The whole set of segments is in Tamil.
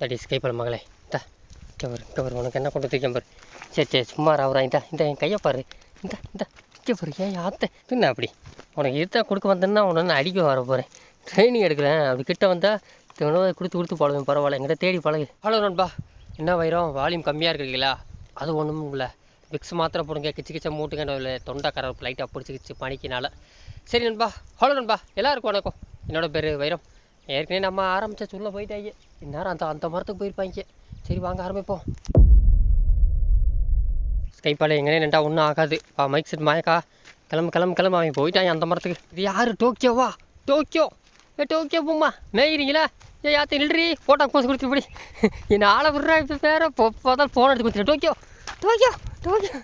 தட் இஸ் கைப்பல் மகளே. இந்தா இங்கே வரு உனக்கு என்ன கொண்டு வந்திருக்கேன் பாரு. சரி சரி சும்மா ராவுறா இந்த இந்த என் கையை பாரு. இந்த இந்த இங்கே பாரு ஏன் ஆத்த? என்ன அப்படி. உனக்கு இதுதான் கொடுக்க வந்தேன்னா உன்னை நான் அடிக்க வர போகிறேன் ட்ரைனிங் எடுக்கிறேன். அப்படி கிட்ட வந்தால் உணவை கொடுத்து கொடுத்து பழகும் பரவாயில்ல. எங்கிட்ட தேடி பழகு. ஹலோ நண்பா என்ன வைரம்? வால்யூம் கம்மியாக இருக்குங்களா? அது ஒன்றும் இல்லை. விக்ஸ் மாத்திரை போடுங்க. கிச்சு கிச்ச மூட்டுங்க. இல்லை தொண்டை கரப்பு லைட்டாக பிடிச்சிக்கிச்சு பனிக்கினால சரி நண்பா ஹலோ நண்பா எல்லாருக்கும் வணக்கம். என்னோட பேர் வைரம். ஏற்கனவே நம்ம ஆரம்பித்த சொல்ல போயிட்டாங்க. இந்நேரம் அந்த அந்த மரத்துக்கு போயிருப்பாங்க. சரி வாங்க ஆரம்பிப்போம். ஸ்கைப்பால் எங்கனே நின்றா ஒன்றும் ஆகாது. பா மைக் செட் மாயக்கா. கிளம்பு கிளம்பு கிளம்பு. அவன் போயிட்டான் அந்த மரத்துக்கு. இது யார்? டோக்கியோவா டோக்கியோ. ஏ டோக்கியோ போம்மா. மேய்கிறீங்களா ஏ யாத்த நில்றி. போட்டா கோசு கொடுத்து இப்படி என்ன ஆளை விட்றா இப்போ வேற. பார்த்தாலும் ஃபோன் எடுத்து கொடுத்துரு டோக்கியோ. டோக்கியோ. டோக்கியோ.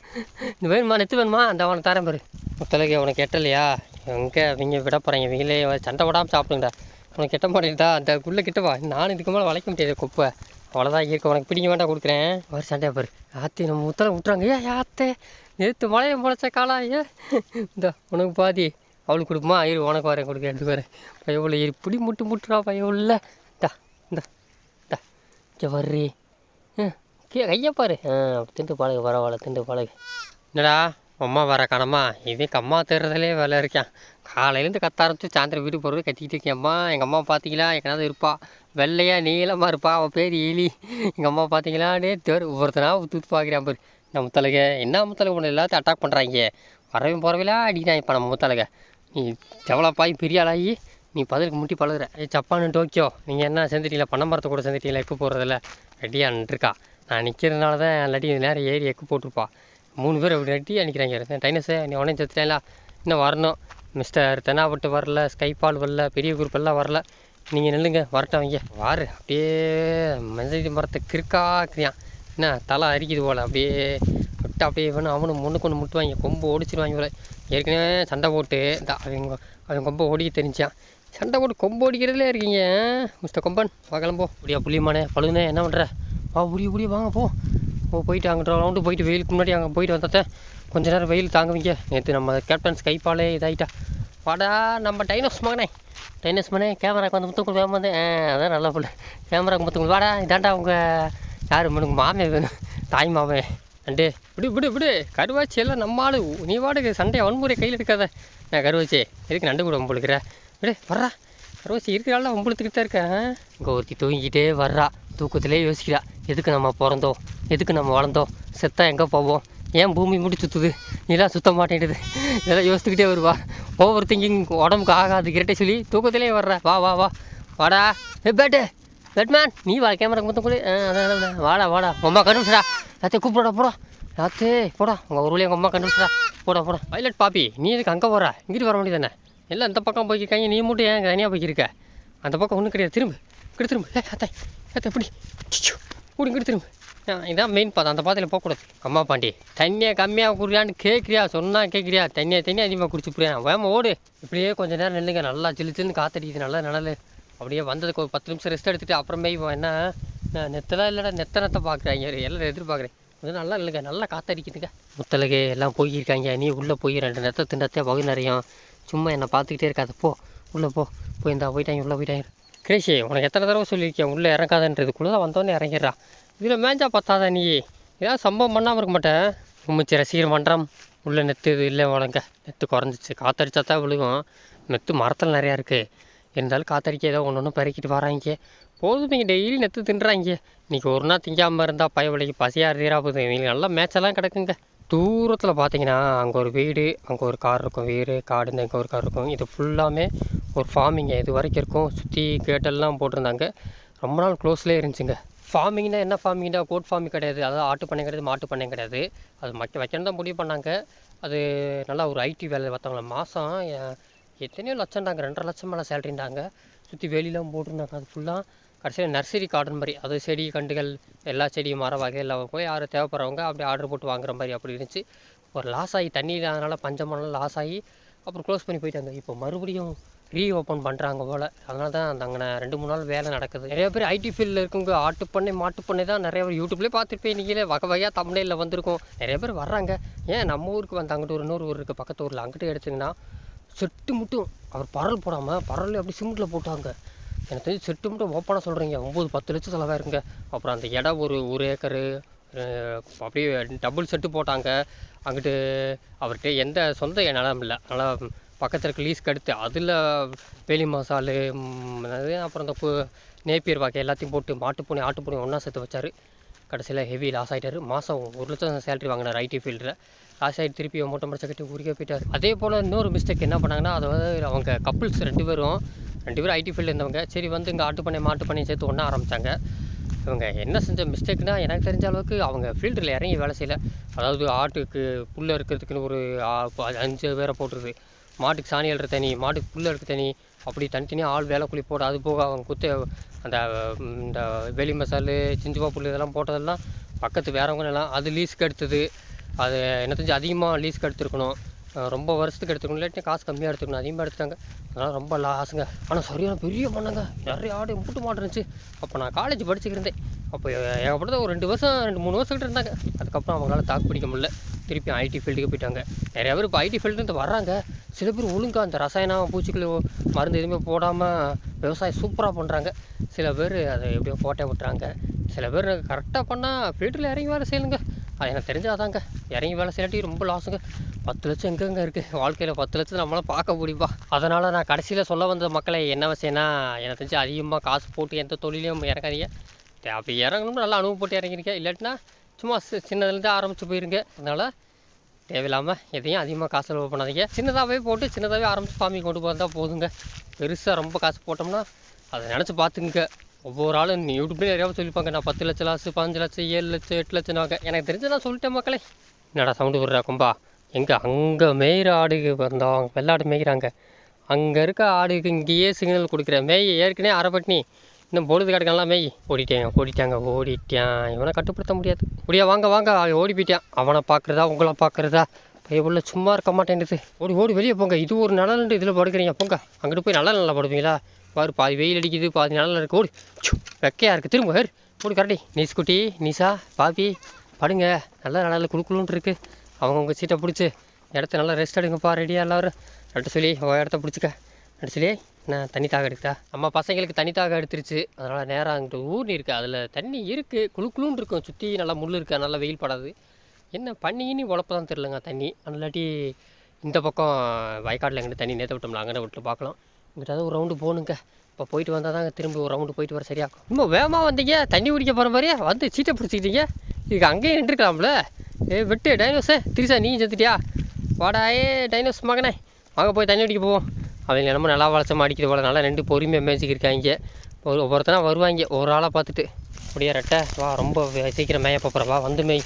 இந்த வேணுமா? நெத்து வேணுமா? அந்த அவனை தரேன் பாரு. முத்தலகு உனக்கு எட்டலையா எங்கே அவங்க விட போகிறாங்க இவங்களே சண்டை விடாமல் சாப்பிடுங்கடா. உனக்கு கெட்ட மாட்டேன்டா அந்த குள்ளே கிட்டவா நானும் இதுக்கு மேலே வளைக்க முடியாது குப்பை. அவ்வளோதான் இயற்கை. உனக்கு பிடிக்க வேண்டாம் கொடுக்குறேன். ஒரு சண்டையா பாரு. ஆத்தி நம்ம முத்தலை விட்டுறாங்க. ஏ ஆத்தே நேற்று மழையை முளைச்ச காலா ஏ. இந்த உனக்கு பாதி. அவளுக்கு கொடுப்போமா? இரு உனக்கு வரேன் கொடுக்க எடுத்து வரேன். பயவுள்ள பிடி முட்டு முட்டுறா பயவுள்ள. டா இந்த இந்தா. இங்கே வர்றி. கே கையை பாரு. ஆ திண்டு பழகு பரவாயில்ல திண்டு பழகு. என்னடா அம்மா வர கணமா? இதே கம்மா தேடுறதுலே வேலை இருக்கேன். காலையிலேருந்து கத்த ஆரம்பிச்சு சாயந்தரம் வீட்டுக்கு போகிறது கத்திக்கிட்டு இருக்கேன். அம்மா எங்கள் அம்மா பார்த்தீங்களா எங்கனாவது இருப்பா. வெள்ளையாக நீளமாக இருப்பா. அவள் பேர் எலி எங்கள் அம்மா பார்த்தீங்களான்னு தேர் ஒவ்வொருத்தனா தூத்து பார்க்குறேன் பாரு. நம்ம முத்தலக என்ன முத்தலக ஒன்று எல்லாத்தையும் அட்டாக் பண்ணுறாங்க வரவே போகிறவையிலா அடிக்கிறான் இப்போ நம்ம முத்தலக நீ செவலப்பாய் பெரிய ஆளாகி நீ பதிலுக்கு முட்டி பழகுற. ஏ ஜப்பான் டோக்கியோ. நீங்கள் என்ன செஞ்சிட்டீங்களா? பண்ண மரத்தை கூட சேர்ந்துட்டீங்களா எக்கு போடுறதில்ல ரெடியாக நின்றுருக்கா. நான் நிற்கிறதுனால தான் இல்லாட்டி இது நேரம் ஏறி எக்கு போட்டிருப்பா. மூணு பேர் அப்படி ரெட்டியாக நிற்கிறாங்க டைனஸே நீ உடனே செத்துட்டேன்ல. இன்னும் வரணும். மிஸ்டர் தென்னாபட்டு வரல ஸ்கைபால் வரல பெரிய குரூப் எல்லாம் வரல. நீங்கள் நில்லுங்க வரட்டும் அவங்க வாரு அப்படியே மஞ்சள் மரத்தை கிறுக்கா கிறுக்காக்குறியான் என்ன தலை அரிக்குது போல் அப்படியே விட்டு அப்படியே வேணும் அவனும் முன்னு கொண்டு முட்டுவாங்க கொம்பு ஓடிச்சிருவாங்க போல. ஏற்கனவே சண்டை போட்டு இந்த அவங்க அவன் கொம்பை ஓடிக்க தெரிஞ்சான். சண்டை போட்டு கொம்பு ஓடிக்கிறதுலே இருக்கீங்க? மிஸ்டர் கொம்பன் வா கிளம்போ அப்படியா புளியமானே பழுதுனே என்ன பண்ணுற வா புரிய புரிய வாங்க போ. போயிட்டு அங்கிட்ட ரவுண்டு போயிட்டு வெயிலுக்கு முன்னாடி அங்கே போயிட்டு வந்தாத்தேன் கொஞ்ச நேரம் வெயில் தாங்குவீங்க. நேற்று நம்ம கேப்டன் ஸ்கைப்பாலே இதாகிட்டா வாடா நம்ம டைனோஸ் மகனே. டைனோஸ் மகனே கேமராக்கு வந்து முத்துக்குள் வேகம் வந்து அதான் நல்லா பிள்ளை. கேமராக்கு முத்துக்குள் வாடா இதாண்டா அவங்க யார் உனக்கு மாமே வேணும் தாய் மாமே அண்டே விடு விடு விடு. கருவாச்சி எல்லாம் நம்ம ஆளு. நீ வாடகை சண்டையை வன்முறை கையில் இருக்காத நான் கருவாச்சி? எதுக்கு நண்டு கூட உங்களுக்குற விடு வர்றா. கருவாச்சி இருக்கிறாள் வம்புழுத்துக்கிட்டு தான் இருக்கேன் இங்கே ஒருத்தி தூங்கிக்கிட்டே வர்றா. தூக்கத்திலே யோசிக்கிறா. எதுக்கு நம்ம பிறந்தோம்? எதுக்கு நம்ம வளர்ந்தோம்? செத்தா எங்கே போவோம்? ஏன் பூமி முடி சுற்றுது நீலாம் சுத்த மாட்டேங்குது இதெல்லாம் யோசிச்சுக்கிட்டே வருவா. ஓவர் திங்கிங் உடம்புக்கு ஆகாது. கிரட்டை சொல்லி தூக்கத்திலே வர்ற. வா வா வா. வாடா. ஏ பேட்டு. பேட்மேன். நீ வா கேமரா மொத்தம் கூட. அதான் வாடா வாடா. உங்க அம்மா கண்டுபிடிச்சா யாத்தே கூப்பிடா போடா. ராத்தே போடா. உங்கள் ஊர்லேயே உங்கள் அம்மா கண்டுபிடிச்சா போடா போடா. பைலட் பாப்பி நீ எதுக்கு அங்கே போகிற இங்கிட்டு வர வேண்டியதானே எல்லாம் இந்த பக்கம் போய்க்காங்க நீ மட்டும் ஏன் தனியாக போய்க்கிருக்க? அந்த பக்கம் ஒன்றும் கிடையாது. திரும்ப. இங்கிட்டு திரும்ப. ஏ அத்தை. அத்தை எப்படி? கூடி இங்கிட்டு திரும்ப. இதான் மெயின் பாதை. அந்த பாதையில் போகக்கூடாது. அம்மா பாண்டி. தண்ணியை கம்மியாக குடியான்னு கேட்குறியா சொன்னால் கேட்குறியா தண்ணியை தண்ணி அதிகமாக குடிச்சு புரியா? வேமா ஓடு. இப்படியே கொஞ்சம் நேரம் நில்லுங்க. நல்லா சில்லு சில்லுன்னு காத்தடிக்குது. நல்லா நிழல். அப்படியே வந்ததுக்கு ஒரு பத்து நிமிஷம் ரெஸ்ட் எடுத்துட்டு அப்புறமே இவன் என்ன நான் நெத்தலாம் இல்லைடா நெத்த நெத்த பார்க்குறாங்க எல்லாம் எதிர்பார்க்குறேன். கொஞ்சம் நல்லா இல்லைங்க நல்லா காத்தடிக்குதுங்க. முத்தலகு எல்லாம் போயிருக்காங்க. நீ உள்ளே போய் ரெண்டு நெத்த திண்டத்தையே பகு நிறையும். சும்மா என்னை பார்த்துக்கிட்டே இருக்காது. போ உள்ளே போ. போய் இந்தா போயிட்டாங்க உள்ளே போயிட்டாங்க. கிரேஷி உனக்கு எத்தனை தடவை சொல்லியிருக்கேன்? உள்ளே இறங்காதன்றதுக்குள்ளே தான் வந்தோடனே இறங்கிடுறா. இதில் மேஞ்சா பார்த்தாதா நீ. ஏதாவது சம்பவம் பண்ணாமல் இருக்க மாட்டேன் உமிச்சு ரசிகர் மன்றம் உள்ளே நெத்து இது இல்லை உனங்க நெத்து குறைஞ்சிச்சு. காத்தடிச்சா தான் விழுகும். நெத்து மரத்தில் நிறையா இருக்குது இருந்தாலும் காத்தடிக்க ஏதோ ஒன்று ஒன்று பெருக்கிட்டு வராங்க. போதும் இங்கே. டெய்லி நெத்து தின்றாங்க. இன்றைக்கி ஒரு நாள் திங்காமல் இருந்தால் பய வழிக்கு பசியாக தீரா போகுது இவங்களுக்கு நல்லா மேட்செல்லாம் கிடக்குங்க. தூரத்தில் பார்த்தீங்கன்னா அங்கே ஒரு வீடு அங்கே ஒரு கார் இருக்கும். வீடு காடு இங்கே ஒரு கார் இருக்கும். இது ஃபுல்லாமே ஒரு ஃபார்மிங்க இது வரைக்கும் இருக்கும். சுற்றி கேட்டெல்லாம் போட்டிருந்தாங்க. ரொம்ப நாள் க்ளோஸ்லேயே இருந்துச்சுங்க. ஃபார்மிங்னா என்ன ஃபார்மிங்னா கோட் ஃபார்மிங் கிடையாது. அதாவது ஆட்டு பண்ணை கிடையாது மாட்டு பண்ணை கிடையாது. அது மக்க வைக்கணும் தான் முடிவு பண்ணாங்க. அது நல்லா ஒரு ஐடி வேலை பார்த்தவங்கள மாதம் எத்தனையோ லட்சம்டாங்க. ரெண்டரை லட்சம் மேலே சேலரிண்டாங்க சுற்றி வெளியெலாம் போட்டிருந்தாங்க. அது ஃபுல்லாக கடைசியில் நர்சரி கார்டன் மாதிரி. அது செடி கண்டுகள் எல்லா செடி மர வகையெல்லாம் போய் யார் தேவைப்படுறவங்க அப்படி ஆர்டர் போட்டு வாங்குற மாதிரி அப்படி இருந்துச்சு. ஒரு லாஸ் ஆகி தண்ணி இல்லாதனால பஞ்சமான லாஸ் ஆகி அப்புறம் க்ளோஸ் பண்ணி போயிட்டாங்க. இப்போ மறுபடியும் ரீ ஓப்பன் பண்ணுறாங்க போல். அதனால தான் அந்த அங்கே ரெண்டு மூணு நாள் வேலை நடக்குது. நிறைய பேர் ஐடி ஃபீல்டில் இருக்கவங்க ஆட்டு பண்ணை மாட்டு பண்ணை தான் நிறைய பேர் யூடியூப்லேயே பார்த்துருப்பேன் நீங்களே வகை வகையாக தமிழில் வந்திருக்கும். நிறைய பேர் வர்றாங்க. ஏன் நம்ம ஊருக்கு வந்து அங்கிட்டு ஒரு இன்னொரு ஊர் இருக்குது பக்கத்து ஊரில். அங்கிட்டு எடுத்திங்கன்னா செட்டு மட்டும். அவர் பரல் போடாமல் பரல் அப்படி சிமெண்ட்டில் போட்டாங்க. எனக்கு தெரிஞ்சு செட்டு மட்டும் ஓப்பனாக சொல்கிறீங்க ஒம்பது பத்து லட்சம் செலவாயிருங்க. அப்புறம் அந்த இடம் ஒரு ஒரு ஏக்கரு. அப்படியே டபுள் செட்டு போட்டாங்க. அங்கிட்டு அவர்கிட்ட எந்த சொந்த நிலம் இல்லை. அதனால் பக்கத்தில் இருக்க லீஸ்க்கு எடுத்து அதில் வேலி மசாலு அதாவது அப்புறம் இந்த கு- நேப்பியர் வாக்கை எல்லாத்தையும் போட்டு மாட்டுப்பூனை ஆட்டுப்பூனை ஒன்றா சேர்த்து வச்சார். கடைசியில் ஹெவி லாஸ் ஆகிட்டாரு மாதம் ஒரு லட்சம் சேலரி வாங்கினார் ஐடி ஃபீல்டில் லாஸ் ஆகிட்டு திருப்பி மூட்டை முடிச்ச கட்டி ஊருக்கே போயிட்டார். அதே போல் இன்னொரு மிஸ்டேக் என்ன பண்ணாங்கன்னா அதாவது அவங்க கப்புள்ஸ் ரெண்டு பேரும் ரெண்டு பேரும் ஐடி ஃபீல்டில் இருந்தவங்க சரி வந்து இங்கே ஆட்டுப்பண்ணை மாட்டுப்பண்ணை சேர்த்து ஒன்றா ஆரம்பித்தாங்க இவங்க என்ன செஞ்ச மிஸ்டேக்னால் எனக்கு தெரிஞ்ச அளவுக்கு அவங்க ஃபீல்டில் இறங்கி வேலை செய்யல. அதாவது ஆட்டுக்கு புல்லை இருக்கிறதுக்குன்னு ஒரு அஞ்சு பேரை போட்டுருது மாட்டுக்கு சாணி அள்ளுற தனி மாட்டுக்கு புல் இருக்க தனி அப்படி தனித்தனியாக ஆள் வேலை கூலி போட அது போக அவங்க குத்த அந்த இந்த வெளி மசாலு சிஞ்சுவா புல் இதெல்லாம் போட்டதெல்லாம் பக்கத்து வேறவங்க எல்லாம் அது லீஸுக்கு எடுத்தது. அது என்ன தெரிஞ்சு அதிகமாக லீஸுக்கு எடுத்துருக்கணும். ரொம்ப வருஷத்துக்கு எடுத்துக்கணும் இல்லாட்டி காசு கம்மியாக எடுத்துக்கணும் அதிகமாக எடுத்தாங்க அதனால் ரொம்ப லாஸுங்க ஆனால் சரியான பெரிய பண்ணாங்க நிறைய ஆடு முட்டு மாட்டிருந்துச்சு அப்போ நான் காலேஜ் படிச்சுக்கிருந்தேன் அப்போ ஏகப்பட்டது ஒரு ரெண்டு வருஷம் ரெண்டு மூணு வருஷம் கிட்ட இருந்தாங்க. அதுக்கப்புறம் அவங்களால தாக்கு பிடிக்க முடியல. திருப்பி ஐடி ஃபீல்டுக்கு போயிட்டாங்க. நிறைய பேர் இப்போ ஐடி ஃபீல்டுலேருந்து வர்றாங்க. சில பேர் ஒழுங்காக அந்த ரசாயனம் பூச்சிக்கொல்லி மருந்து எதுவுமே போடாமல் விவசாயம் சூப்பராக பண்ணுறாங்க சில பேர் அதை எப்படியோ போட்டே விட்டுறாங்க. சில பேர் கரெக்டாக பண்ணால் ஃபீல்டில் இறங்கி வேலை செய்யணுங்க அது எனக்கு தெரிஞ்சாதாங்க. இறங்கி வேலை செய்யாட்டி ரொம்ப லாஸுங்க பத்து லட்சம் எங்கெங்க இருக்குது வாழ்க்கையில் பத்து லட்சம் நம்மளால் பார்க்க முடியுமா? அதனால் நான் கடைசியில் சொல்ல வந்த மக்களை என்ன விஷயம்னா எனக்கு தெரிஞ்சு அதிகமாக காசு போட்டு எந்த தொழிலையும் இறங்காதீங்க. அப்படி இறங்கணும்னு நல்லா அனுபவப்பட்டு இறங்கிருக்கேன். இல்லாட்டினா சும்மா சின்னதுலேருந்து ஆரம்பித்து போயிருங்க. அதனால் தேவையில்லாமல் எதையும் அதிகமாக காசு செலவு பண்ணாதீங்க. சின்னதாகவே போட்டு சின்னதாகவே ஆரம்பித்து சாமி கொண்டு வந்தால் போதுங்க. பெருசாக ரொம்ப காசு போட்டோம்னா அதை நினச்சி பார்த்துங்க ஒவ்வொரு ஆளும் யூடியூப்லேயே நிறையா சொல்லிப்பாங்க. நான் பத்து லட்சம் லாஸ் பதினஞ்சு லட்சம் ஏழு லட்சம் எட்டு லட்சம் நாங்க எனக்கு தெரிஞ்சு நான் சொல்லிட்டேன் மக்களே. என்னடா சவுண்டு விடுறா கும்பா? எங்கே அங்கே மேய்கிற ஆடுக்கு வந்தோம் வெள்ளாடு மேய்கிறாங்க அங்கே இருக்க ஆடுக்கு இங்கேயே சிக்னல் கொடுக்குற மேய் ஏற்கனவே அரைப்பட்டினி. இன்னும் பொழுது கிடக்கலாம் மேய் ஓடிட்டேன் ஓடிட்டாங்க ஓடிட்டான். இவனை கட்டுப்படுத்த முடியாது. முடியா வாங்க வாங்க. அவன் ஓடி போயிட்டான். அவனை பார்க்குறதா உங்களை பார்க்குறதா? உள்ள சும்மா இருக்க மாட்டேன்டுது ஓடி ஓடி வெளியே போங்க. இது ஒரு நிழலுண்டு இதில் படுக்கிறீங்க. போங்க. அங்கிட்டு போய் நல்லா நல்லா படுப்பீங்களா? பாரு பாதி வெயில் அடிக்குது பாதி நல்லா இருக்கு. ஓடி. வெக்கையாக வெக்கையா இருக்குது திரும்ப வேறு ஓடி கரடி. நீஸ் குட்டி நீசா பாபி படுங்க. நல்லா நல்லா குழுக்குழுன்ட்டு இருக்குது அவங்கவுங்க சீட்டை பிடிச்சி இடத்த நல்லா ரெஸ்ட் எடுங்கப்பா. ரெடியாக எல்லாரும். நட்டு சொல்லி உன் இடத்த பிடிச்சிக்க. நட்டு சொல்லி நான் தண்ணி தாக எடுத்தா நம்ம பசங்களுக்கு தண்ணி தாக எடுத்துருச்சு. அதனால் நேராக அங்கிட்ட ஊர்னி இருக்குது அதில் தண்ணி இருக்குது குழு குழுன்னு இருக்கும். சுற்றி நல்லா முள் இருக்கா. நல்லா வெயில் படாது. என்ன பண்ணின்னு உழப்ப தான் தெரிலங்க தண்ணி இல்லாட்டி இந்த பக்கம் வயக்காட்டில் எங்கிட்ட தண்ணி நேற்று விட்டோம்ல அங்கே விட்டு பார்க்கலாம். இங்கிட்ட ஒரு ரவுண்டு போகணுங்க. இப்போ போயிட்டு வந்தால் தாங்க திரும்பி ஒரு ரவுண்டு போயிட்டு வர சரியாகும் இன்னும் வேகமாக வந்தீங்க. தண்ணி குடிக்க போகிற மாதிரியே வந்து சீட்டை பிடிச்சிக்கிட்டீங்க. இதுக்கு அங்கேயே நின்றுக்கலாம்ல. ஏ விட்டு டைனோஸே திரிசா நீ செத்துட்டியா? வாடா ஏ டைனோஸ் மகனே. வாங்க போய் தண்ணி குடிக்க போவோம். அவங்க என்னமோ நல்லா வளச்சமா அடிக்கிறது போல. நல்லா ரெண்டு பொறுமையாக மேய்ச்சிக்கிருக்காங்க. ஒரு ஒவ்வொருத்தனா வருவாங்க. ஒரு ஆளாக பார்த்துட்டு. அப்படியே ரெட்டை? வா ரொம்ப சீக்கிரம் மேய போகிற வா வந்து மேய்.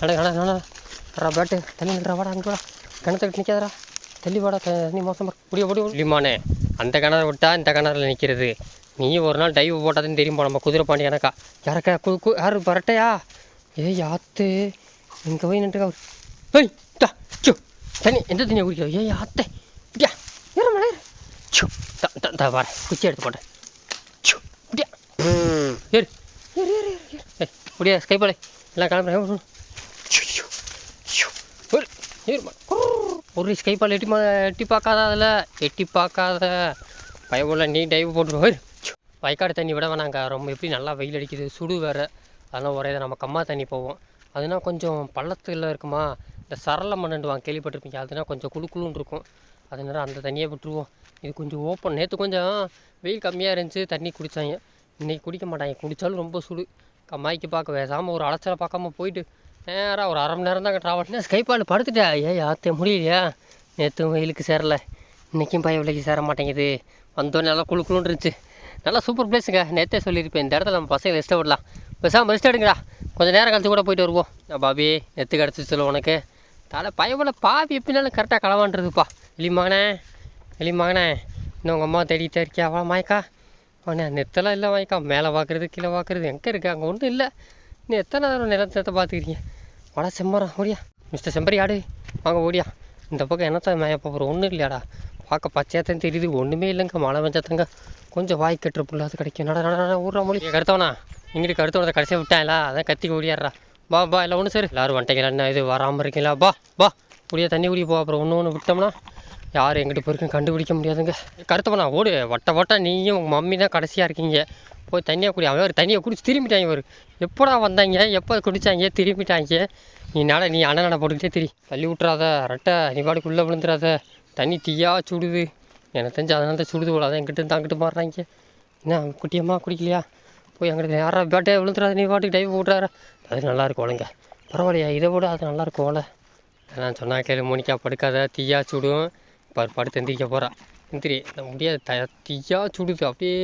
நட நட நட பேட்டு. தண்ணி நின்றா வாடா அங்கே கிணத்துக்கிட்டு நிற்காதரா தள்ளி வாடா தண்ணி மோசமாக முடிய முடியும் முடியுமானே அந்த கிணறு விட்டா இந்த கிணறுல நிற்கிறது நீ ஒரு நாள் டைவ் போட்டாதுன்னு தெரியுமா நம்ம குதிரை பாண்டி எனக்கா யாரக்கா? கு கு யாரு பரட்டையா ஏய் யாத்து இங்கே போய் நின்றுக்கா ஏய் தா தண்ணி எந்த தண்ணியை குடிக்கிற? ஏய் ஆத்தே. சு த வர குச்சி எடுத்து போட்டேன் சு இப்படியா ஏறு. ஏறு ஏறு ஏறு இப்படியா ஸ்கை போலே எல்லாம் கிளம்புறேன் ஷு, ஷு. ஒரு ஸ்கை பால் எட்டி எட்டி பார்க்காத அதில். எட்டி பார்க்காத. பயமுள்ள நீ டைவ் போட்டுருவோம். ஷு. வயக்காடு தண்ணி விட வேணாங்க. ரொம்ப எப்படி நல்லா வெயில் அடிக்குது சுடு வேறு. அதெல்லாம் ஒரே நம்ம கம்மா தண்ணி போவோம். அதுனா கொஞ்சம் பள்ளத்தில் இருக்குமா? இந்த சரள மண்ணுவாங்க கேள்விப்பட்டிருப்பீங்க. அதுனா கொஞ்சம் குளு குளுன்னு இருக்கும். அதனால அந்த தண்ணியை விட்டுருவோம். இது கொஞ்சம் ஓப்பன் நேற்று கொஞ்சம் வெயில் கம்மியாக இருந்துச்சு தண்ணி குடித்தாங்க இன்றைக்கி குடிக்க மாட்டாங்க. குடித்தாலும் ரொம்ப சுடு. கம்மாய்க்கு பார்க்க பேசாமல் ஒரு அலைச்சலை பார்க்காம போயிட்டு நேராக ஒரு அரை மணி நேரம் தாங்க ட்ராவல் ஸ்கைப்பால் படுத்துட்டா ஏன் யாத்தே முடியலையா? நேற்று வெயிலுக்கு சேரல. இன்றைக்கும் பய விலைக்கு சேர மாட்டேங்குது. வந்தோடனே நல்லா குளு இருந்துச்சு. நல்லா சூப்பர் பிளேஸுங்க நேற்றே சொல்லியிருப்பேன். இந்த இடத்துல நம்ம பசங்க ரெஸ்ட்டை விடலாம் பேசாமல் ரெஸ்ட் எடுங்கடா. கொஞ்சம் நேரம் கழிச்சு கூட போயிட்டு வருவோம். பாபி நெத்து கிடச்சிச்சு உனக்கு. தலை பயவில் பாவி எப்படினாலும் கரெக்டாக களவான்றதுப்பா எலிமகனே எலிமகனே இன்னும் உங்கள் அம்மா தேடிட்டே இருக்கியா? அவா மாய்க்கா அவனே நெத்தெல்லாம் இல்லை வாய்க்கா. மேலே பார்க்குறது கீழே பார்க்குறது எங்கே இருக்கு? அங்கே ஒன்றும் இல்லை. நீ எத்தனை நேரம் நிலத்தை பார்த்துக்கிறீங்க? வாடா செம்மரம் ஓடியா. மிஸ்டர் செம்பரி ஆடு. வாங்க ஓடியா. இந்த பக்கம் என்னத்த மேய ஒன்றும் இல்லையாடா. பார்க்க பச்சையாத்தான் தெரியுது. ஒன்றுமே இல்லைங்க. மழை பெஞ்சாத்தங்க கொஞ்சம் வாய் கட்டுற புள்ள கிடைக்கும். நட நட ஊர்ற மொழி. கருத்தவனா? இங்கிட்டு கருத்தவனத்தை கடைசியாக விட்டாங்களா அதான் கத்தி ஓடியாடுறா. பா பா இல்லை ஒன்று சரி. எல்லோரும் வந்துட்டீங்களா? என்ன இது வராமல் இருக்கீங்களா? பா பா குடியா தண்ணி குடி போ அப்புறம் ஒன்று ஒன்று விட்டோம்னா யார் எங்கிட்ட போயிருக்குன்னு கண்டுபிடிக்க முடியாதுங்க. கருத்தப்பண்ணா ஓடு வட்ட வட்ட நீயும் உங்கள் மம்மி தான் கடைசியாக இருக்கீங்க. போய் தண்ணியாக குடி. அவன் தண்ணியை குடிச்சு திரும்பிட்டாங்க இவர். எப்படா வந்தாங்க? எப்போ குடித்தாங்க திரும்பிட்டாங்க. நீனால நீ அண்ணனை போட்டுக்கிட்டே திரி. தள்ளி விட்றாத ரெட்டை நீ பாட்டுக்குள்ளே விழுந்துடாத தண்ணி தீயா சுடுது. எனக்கு தெரிஞ்சு அதனால தான் சுடுது போல. அதான் எங்கிட்ட இருந்து அங்கிட்டு மாறுறாங்க. என்ன குட்டியம்மா குடிக்கலையா? போய் அங்கே யாரா பேட்டையை விழுந்துடாத நீ பாட்டுக்கு டைவ் போட்டுறாரு அது நல்லா இருக்கும் ஒழுங்க பரவாயில்லையா இதை விட அது நல்லாயிருக்கும் ஓலை நான் சொன்னா கேளு மோனிக்கா படுக்காத தீயா சுடும். இப்போ படுத்து எந்திரிக்க போகிறா எந்திரி முடியாது த தீயா சுடுது. அப்படியே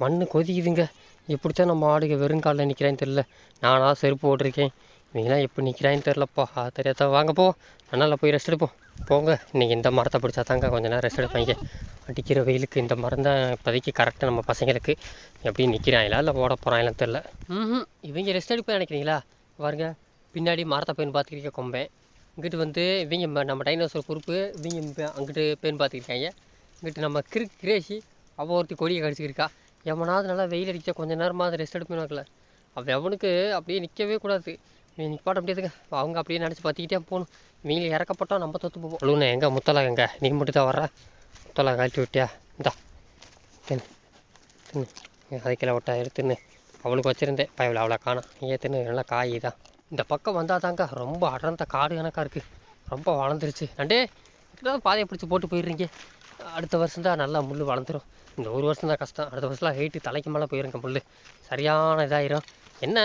மண் கொதிக்குதுங்க. எப்படித்தான் நம்ம ஆடுக வெறும் காலில் நிற்கிறான்னு தெரில நானாக செருப்பு போட்டிருக்கேன். இவங்களாம் எப்படி நிற்கிறான்னு தெரிலப்பா ஆ தெரியாதா? வாங்கப்போ நல்லா போய் ரெஸ்ட் எடுப்போம். போங்க. இன்றைக்கி இந்த மரத்தை பிடிச்சா தாங்க கொஞ்ச நேரம் ரெஸ்ட் எடுப்பாங்க. அடிக்கிற வெயிலுக்கு இந்த மரம் தான் இப்போதைக்கு கரெக்டாக நம்ம பசங்களுக்கு. எப்படி நிற்கிறாங்களா இல்லை ஓட போகிறாங்களா தெரில ம் இவங்க ரெஸ்ட் எடுப்பேன் நினைக்கிறீங்களா? பாருங்க பின்னாடி மரத்தை பெயின் பார்த்துக்கிட்ட கொம்பேன் இங்கிட்டு வந்து இவங்க நம்ம டைனோசர் குரூப்பு இவங்க அங்கிட்டு பேன் பார்த்துக்கிட்டாங்க இங்கிட்டு நம்ம கிரு கிரேஷி அவள் ஒருத்தி கொடியை கடிச்சிக்கிருக்கா எவனாவது நல்லா வெயில் அடிக்க கொஞ்ச நேரமாக ரெஸ்ட் எடுப்பேனாக்கல அவள் எவனுக்கு அப்படியே நிற்கவே கூடாது. இவன் நிற்பாட்ட முடியாதுங்க அவங்க அப்படியே நினச்சி பார்த்துக்கிட்டே போகணும். இவங்க இறக்கப்பட்டோம் நம்ம தொத்து போவோம். அழுவுண்ணே எங்கே? முத்தலா எங்கே? நீ மட்டும் தான் வர்ற? முத்தலா கழட்டி விட்டியா? இந்தா தின்னு. தின்னு. அதுக்கெல்லாம் விட்டா எடுத்துன்னு அவளுக்கு வச்சுருந்தேன். பயவில் அவளை காணும். நீயே தின்னு நல்லா காய் தான் இந்த பக்கம் வந்தால் தாங்க ரொம்ப அடர்ந்த காடு கணக்காக இருக்குது ரொம்ப வளர்ந்துருச்சு. நண்டே இப்படிதான் பாதையை பிடிச்சி போட்டு போயிடுறீங்க. அடுத்த வருஷம் தான் நல்லா முள் வளர்ந்துரும். இந்த ஒரு வருஷம் தான் கஷ்டம். அடுத்த வருஷம்லாம் ஹெயிட்டு தலைக்கு மேலே போயிருங்க முள் சரியான இதாகிரும் என்ன?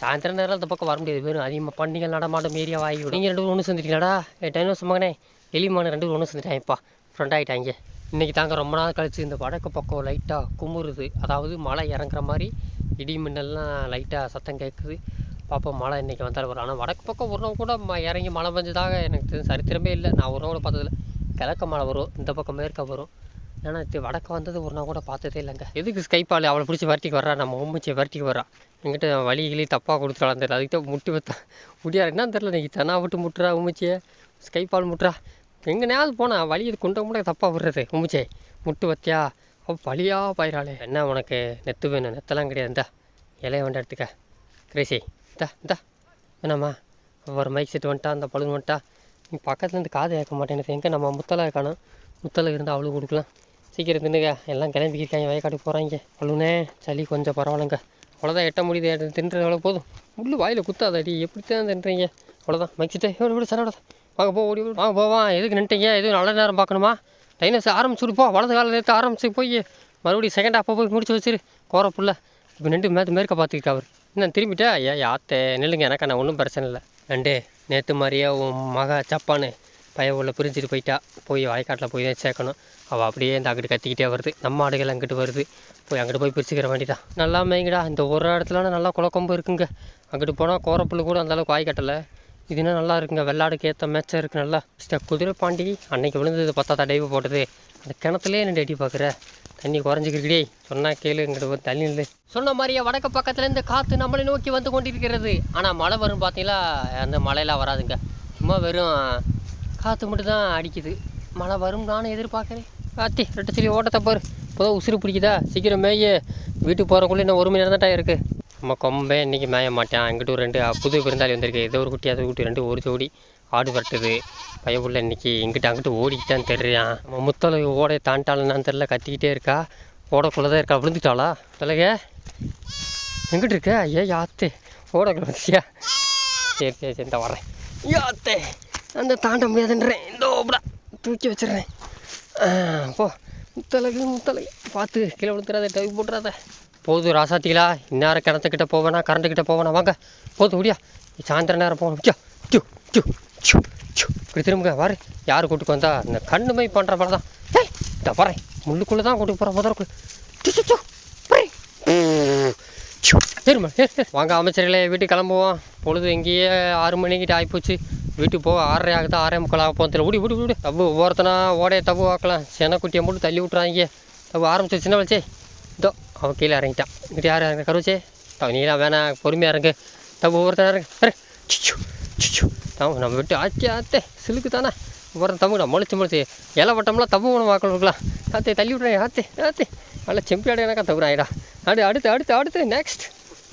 சாயந்தரம் நேரம் அந்த பக்கம் வர முடியாது. வெறும் அதிகமாக பண்டிகை நடமாட்டம் ஏரியா வாங்கி நீங்கள் ரெண்டு பேரும் ஒன்று சேர்ந்துட்டீங்களாடா? டைனோஸ் மகனே எலிமான ரெண்டு பேரும் ஒன்று சேர்ந்துட்டாங்கப்பா ஃப்ரெண்ட் ஆகிட்டாங்க இன்றைக்கி தாங்க ரொம்ப நாள் கழிச்சு இந்த வடக்கு பக்கம் லைட்டாக குமுறுது. அதாவது மழை இறங்குற மாதிரி இடி மின்னல்லாம் லைட்டாக சத்தம் கேட்குது பார்ப்போம் மழை இன்றைக்கி வந்தாலும் வரும். ஆனால் வடக்கு பக்கம் ஒரு நாள் கூட ம- இறங்கி மழை பெஞ்சதாக எனக்கு தெரிஞ்ச சரித்திரமே இல்லை. நான் ஒரு நாள் கூட பார்த்ததில்ல. கிழக்க மழை வரும். இந்த பக்கம் மேற்க வரும். ஏன்னா இது வடக்கு வந்தது ஒரு நாள் கூட பார்த்ததே இல்லைங்க. எதுக்கு ஸ்கைப்பால் அவளை பிடிச்சி வரட்டிக்கு வரா நம்ம உம்மிச்சி வரட்டிக்கு வரா எங்கிட்ட வழிகளே கிளி தப்பாக கொடுத்துடலாம் தெரியல அதுக்கு தான் முட்டி வைத்தா. முடியாது. என்னன்னு தெரில நீ தனா விட்டு முட்டுறா உமிச்சியே ஸ்கைப்பால் முட்டுறா. எங்கேனாவது போனால் வழி இது குண்ட கூட தப்பாக விடுறது உமிச்சே முட்டு வத்தியா? அவ பழியா பயிராளே என்ன உனக்கு நெத்து வேணும்? நெத்தெல்லாம் கிடையாது. இந்தா இலைய வேண்டாம் எடுத்துக்க. கிரேசி இந்தா இந்தா. என்னம்மா? ஒரு மைக் செட் வந்துட்டா அந்த பழுது வந்துட்டா. நீ பக்கத்துலேருந்து காது கேட்க மாட்டேன் எங்கே நம்ம முத்தலாக காணும் முத்தலை இருந்தால் அவளுக்கு கொடுக்கலாம். சீக்கிரம் தின்னுங்க எல்லாம் கிளம்பிக்கிருக்காங்க. வயக்காட்டுக்கு போகிறாங்க அழுனே சளி கொஞ்சம் பரவாயில்லங்க. அவ்வளோதான் எட்ட முடியுது. தின்றது அவ்வளோ போதும். முள்ளு வாயில் குத்தாதடி. எப்படி தான் தின்றீங்க? அவ்வளோதான் மைக் எவ்வளோ விட சரவடா வாங்க போ ஓடி ஓடி. வாங்க போவான் எதுக்கு நின்ட்டீங்க எதுவும் நல்ல நேரம் பார்க்கணுமா? டைனஸ் ஆரம்பிச்சுடு போ. வலது காலில் எடுத்து ஆரம்பிச்சு போய். மறுபடியும் செகண்ட் அப்போ போய் முடிச்சு வச்சிரு. போகிற புள்ள. இப்போ நின்று மேத்து மேற்க பார்த்துக்கிட்டா அவர். என்ன திரும்பிட்டா? ஏ யாத்தே நில்லுங்க. எனக்கு நான் ஒன்றும் பிரச்சனை இல்லை. ரெண்டு நேற்று மாதிரியே உன் மக சப்பான்னு பைய உள்ள பிரிஞ்சுட்டு போயிட்டா போய் வாய்க்காட்டில் போய் தான் சேர்க்கணும். அவள் அப்படியே இந்த அங்கிட்டு கத்திக்கிட்டே வருது. நம்ம ஆடுகள் அங்கிட்டு வருது. போய் அங்கிட்டு போய் பிரிச்சுக்கிற வேண்டியதான் நல்லா மேய்ங்கடா. இந்த ஒரு இடத்துலனா நல்லா குழக்கம்பு இருக்குங்க. அங்கிட்டு போனால் கோரப்புல்லு கூட அந்தளவுக்கு வாய் கட்டலை இதுனா நல்லா இருக்குங்க. வெள்ளாடுக்கு ஏற்ற மேட்சாக இருக்குது நல்லா. மிஸ்டர் குதிரை பாண்டி அன்னைக்கு விழுந்தது பத்தா தடைவு போட்டது. அந்த கிணத்துலேயே நின்று அடி பார்க்குற தண்ணி குறைஞ்சிக்கிட்டே சொன்னால் கேளு இங்கிட்ட ஒரு தண்ணி இல்லை சொன்ன மாதிரியே வடக்கு பக்கத்துலேருந்து காற்று நம்மளை நோக்கி வந்து கொண்டிருக்கிறது. ஆனால் மழை வரும் பார்த்தீங்களா அந்த மழையெல்லாம் வராதுங்க. சும்மா வெறும் காற்று மட்டும் தான் அடிக்குது. மழை வரும் நானும் எதிர்பார்க்குறேன். காத்தி ரெட்டு சொல்லி ஓட்டத்தை பாரு. இப்போதான் உசுறு பிடிக்குதா? சீக்கிரம் மேய. வீட்டுக்கு போகிறக்குள்ளே இன்னும் ஒரு மணி நேரம் தான் இருக்குது நம்ம கொம்பே இன்றைக்கி மேய மாட்டேன். இங்கிட்டு ஒரு ரெண்டு புது விருந்தாளி வந்திருக்கு. ஏதோ ஒரு குட்டி அது குட்டி ரெண்டு ஒரு ஜோடி ஆடு வரட்டுது. பயப்புள்ள இன்னைக்கு இங்கிட்டு அங்கிட்டு ஓடிக்கிட்டான்னு தெரியான் நம்ம முத்தலை ஓடையை தாண்டாளுன்னு தெரில கத்திக்கிட்டே இருக்கா. ஓடக்குள்ளே தான் இருக்கா. விழுந்துட்டாளா? தலைக எங்கிட்டு இருக்க? ஐயா யாத்தே ஓடக்குள்ள வந்துச்சியா சரி சரி சரி இந்த வரேன் யாத்தே அந்த தாண்ட முடியாதுன்றேன். இந்த ஓபடா தூக்கி வச்சிடுறேன். போ. முத்தலகு முத்தலகு பார்த்து கீழே விழுத்துறாத டவி போட்டுறாத. போதும் ராசாத்திகளா இந்நேரம் கிணத்துக்கிட்ட போவேனா கரண்ட்டுக்கிட்ட போவேனா? வாங்க போதும் முடியா சாயந்தரம் நேரம் போகணும் சோ சு சு சு சு இப்படி திரும்புங்க வாரு. யார் கூட்டுக்கு வந்தா? இந்த கண்ணு மை பண்ணுற மாதிரி தான். ஏய் இந்த வரேன் முள்ளுக்குள்ளே தான் கூட்டிட்டு போகிறேன் முதற்குள்ள. சு சு திரும்ப வாங்க அமைச்சர்களே வீட்டுக்கு கிளம்புவோம். பொழுது எங்கேயே ஆறு மணிக்கிட்ட ஆகிப்போச்சு வீட்டுக்கு போக ஆறரை ஆகுது ஆறே முக்கால் ஆக போகிறதுல ஓடி ஓடி விடு தப்பு ஒவ்வொருத்தனா ஓடைய தப்பு வாக்கலாம் செனக்குட்டியை மட்டும் தள்ளி விட்றாங்க தப்பு ஆரம்பிச்சு சின்ன வச்சே இதோ அவன் கீழே இறங்கிட்டான். இங்கிட்ட யார் இறங்க கருவச்சே? தவ நீலாம் வேணாம் பொறுமையாக இறங்கு. தப்பு ஒவ்வொருத்தனா இறங்கு. அரே சிச்சு சிச்சு தம் நம்ம விட்டு ஆச்சே ஆத்தே. சிலுக்கு தானே. ஒவ்வொரு நான் முளைச்சு முளைச்சு இலை வட்டம்லாம் தப்பு ஒன்று வாக்கள் இருக்கலாம். ஆத்தே தள்ளி விட்றேன் ஆத்தே ஆத்தே. நல்லா செம்பியாடு எனக்கா தப்புறாயிடா அடு அடுத்து அடுத்து அடுத்து நெக்ஸ்ட்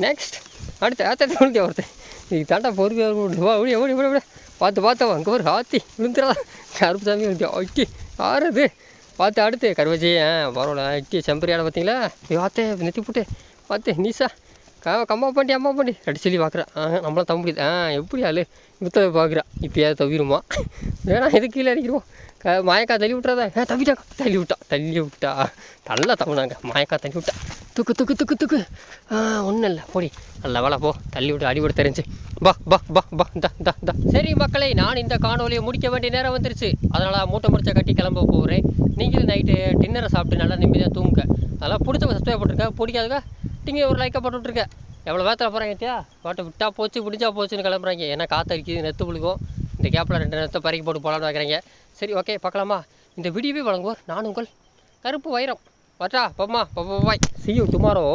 நெக்ஸ்ட் அடுத்து ஆத்தே விழுந்தே ஒருத்தன். இது தாண்டா பொறுமையாக வா ஓடி ஓடி ஓடி விட பார்த்து பார்த்தவன் அங்கே ஒரு ஆத்தி விழுந்துடா கருப்புசாமி விழுந்து ஓகே யார் பார்த்து அடுத்து கருவச்சி ஆ பரவாயில்ல இட்டி செம்பரியாட பார்த்தீங்களா? பார்த்தே நெத்தி போட்டு. பார்த்து நீசா க கம்மா பாண்டி அம்மா பண்ணி ரெண்டு சொல்லி பார்க்குறேன் ஆ நம்மளாம் தம்ப ஆ எப்படி ஆளு இவத்த பார்க்குறா. இப்போயாவது தவிருமா? வேணாம் எதுக்கு கீழே அடிக்கிறோம் க மாயக்கா தள்ளி விட்றாதா தவிட்டா தள்ளி விட்டா தள்ளி விட்டா நல்லா தவினாங்க. மாயக்கா தள்ளி விட்டா துக்கு துக்கு துக்கு துக்கு. ஆ ஒன்றும் இல்லை. போடி. நல்ல வேலை போ. தள்ளி விட்டு அடிபட தெரிஞ்சு. பா பா பா பா தா தா தா சரி மக்களை நான் இந்த காணொலியை முடிக்க வேண்டிய நேரம் வந்துருச்சு. அதனால் மூட்டை முடிச்ச கட்டி கிளம்ப போகிறேன் நீங்களும் நைட்டு டின்னரை சாப்பிட்டு நல்லா நிம்மதியாக தூங்குங்க. அதெல்லாம் பிடிச்சவங்க சப்ஸ்கிரைப் பண்ணிருக்க பிடிக்காதுக்கா நீங்கள் ஒரு லைக்கை போட்டு எவ்வளோ வேத்தில் போகிறாங்க ஏத்தியா வாட்டை விட்டா போச்சு பிடிச்சா போச்சுன்னு கிளம்புறாங்க. ஏன்னா காற்று அடிக்குது நெத்து புழுகும் இந்த கேப்பில் ரெண்டு நேரத்தை பறிக்க போட்டு போகலான்னு வைக்கிறீங்க. சரி ஓகே பார்க்கலாமா? இந்த வீடியோவே வழங்குவோர் நான் உங்கள் கருப்பு வைரம். வட்டா பம்மா பாய். See you tomorrow